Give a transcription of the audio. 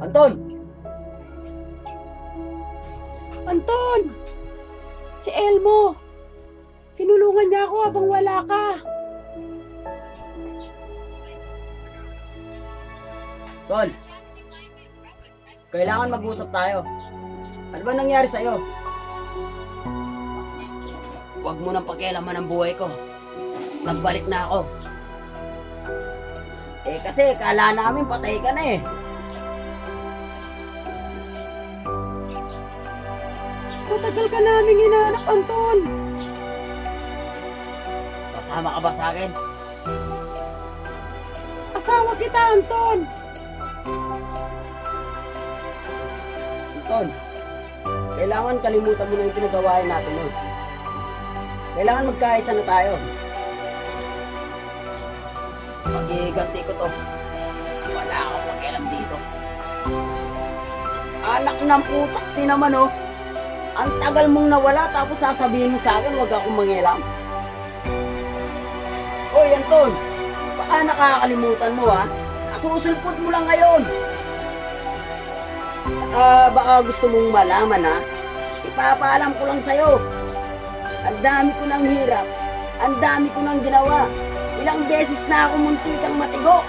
Anton! Anton! Si Elmo! Tinulungan niya ako habang wala ka. Tol! Kailangan mag-usap tayo. Ano ba nangyari sa'yo? Huwag mo nang pakialaman ang buhay ko. Nagbalik na ako. Eh kasi kala namin patay ka na eh. Matagal ka naming hinahanap, Anton. Sasama ka ba sa akin? Asawa kita, Anton. Anton, kailangan kalimutan mo na yung pinagawain natin nun. Kailangan magkaisa na tayo. Pag-iganti ko to. Wala akong pakialam dito. Anak ng putak din naman oh. Ang tagal mong nawala tapos sasabihin mo sa akin huwag akong mangialam. Hoy Anton, baka nakakalimutan mo ha. Kasusulpot mo lang ngayon. Tsaka baka gusto mong malaman ha. Ipapaalam ko lang sa'yo. Ang dami ko ng hirap. Ang dami ko ng ginawa. Ilang beses na ako munti kang matigo.